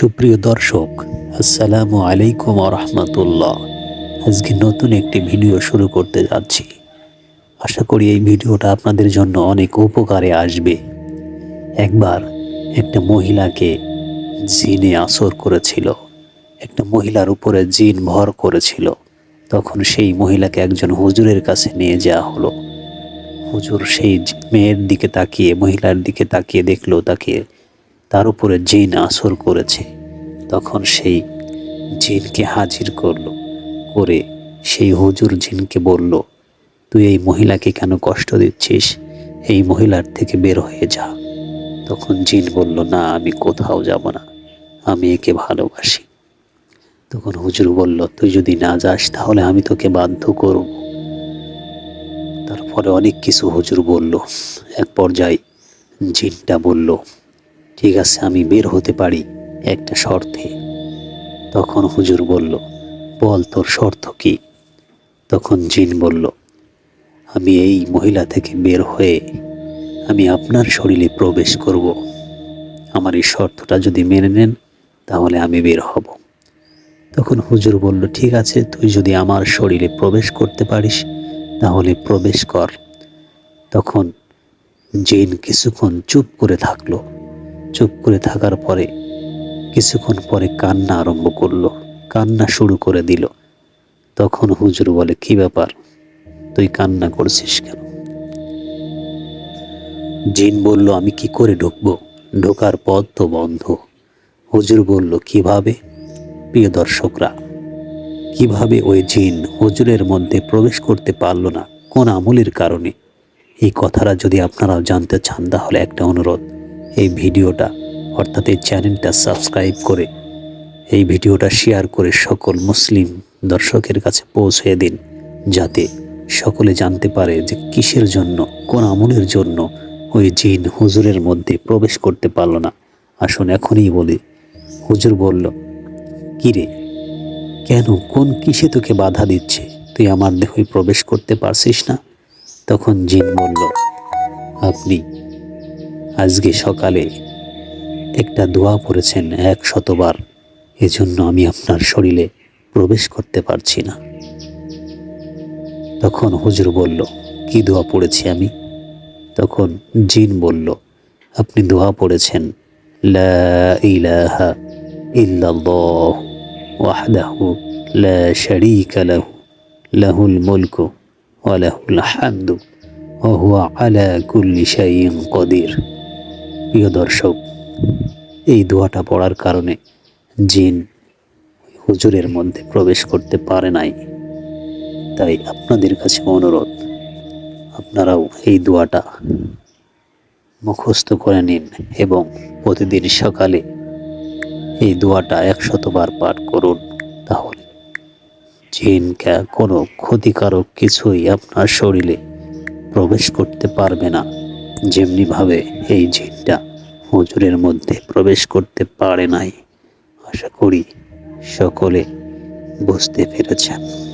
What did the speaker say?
সুপ্রিয় দর্শক, আসসালামু আলাইকুম রহমতুল্লাহ। আজকে নতুন একটি ভিডিও শুরু করতে যাচ্ছি। আশা করি এই ভিডিওটা আপনাদের জন্য অনেক উপকারে আসবে। একবার একটা মহিলাকে জিনে আসর করেছিল, একটা মহিলার উপরে জিন ভর করেছিল, তখন সেই মহিলাকে একজন হুজুরের কাছে নিয়ে যাওয়া হলো। হুজুর সেই মেয়ের দিকে তাকিয়ে, মহিলার দিকে তাকিয়ে দেখল, তাকে তার উপরে জিন আসর করেছে। তখন সেই জিনকে হাজির করল, করে সেই হুজুর জিনকে বলল, তুই এই মহিলাকে কেন কষ্ট দিচ্ছিস? এই মহিলার থেকে বের হয়ে যা। তখন জিন বলল, না, আমি কোথাও যাব না, আমি একে ভালোবাসি। তখন হুজুর বলল, তুই যদি না যাস, তাহলে আমি তোকে বাধ্য করব। তারপরে অনেক কিছু হুজুর বলল। এক পর্যায়ে জিনটা বলল ঠিক আছে, আমি বের হতে পারি একটা শর্তে। তখন হুজুর বলল, বল তোর শর্ত কি? তখন জিন বলল, আমি এই মহিলা থেকে বের হয়ে আমি আপনার শরীরে প্রবেশ করব। আমার এই শর্তটা যদি মেনে নেন, তাহলে আমি বের হব। তখন হুজুর বলল, ঠিক আছে, তুই যদি আমার শরীরে প্রবেশ করতে পারিস, তাহলে প্রবেশ কর। তখন জিন কিছুক্ষণ চুপ করে থাকল। চুপ করে থাকার পরে কিছুক্ষণ পরে কান্না আরম্ভ করল, কান্না শুরু করে দিল। তখন হুজুর বলে, কি ব্যাপার? তুই কান্না করছিস কেন? জিন বলল, আমি কি করে ঢুকবো? ঢোকার পথ তো বন্ধ। হুজুর বলল, কীভাবে? প্রিয় দর্শকরা, কীভাবে ওই জিন হুজুরের মধ্যে প্রবেশ করতে পারল না? কোন আমলের কারণে? এই কথাটা যদি আপনারাও জানতে চান, তাহলে একটা অনুরোধ এই ভিডিওটা, অর্থাৎ এই চ্যানেলটা সাবস্ক্রাইব করে, এই ভিডিওটা শেয়ার করে সকল মুসলিম দর্শকের কাছে পৌঁছে দিন, যাতে সকলে জানতে পারে যে কিসের জন্য, কোন আমলের জন্য ওই জিন হুজুরের মধ্যে প্রবেশ করতে পারল না। আসুন এখনই বলি, হুজুর বলল, কিরে, কেন, কোন কিসে তোকে বাধা দিচ্ছে? তুই আমার দেহই প্রবেশ করতে পারছিস না? তখন জিন বলল, আপনি আজকে সকালে একটা দোয়া পড়েছেন এক শতবার। এজন্য আমি আপনার শরীরে প্রবেশ করতে পারছি না। তখন হুজুর বলল, কি দোয়া পড়েছি আমি? তখন জিন বলল, আপনি দোয়া পড়েছেন, লা ইলাহা লা মুলকু ওয়া হুয়া আলা কদির। প্রিয় দর্শক, এই দোয়াটা পড়ার কারণে জিন হুজুরের মধ্যে প্রবেশ করতে পারে নাই। তাই আপনাদের কাছে অনুরোধ, আপনারাও এই দোয়াটা মুখস্থ করে নিন এবং প্রতিদিন সকালে এই দোয়াটা একশতবার পাঠ করুন তাহলে জিনকা কোনো ক্ষতিকারক কিছুই আপনার শরীরে প্রবেশ করতে পারবে না। যেমনিভাবে এই জিনটা হজুরের মধ্যে প্রবেশ করতে পারে নাই। আশা করি সকলে বুঝতে পেরেছেন।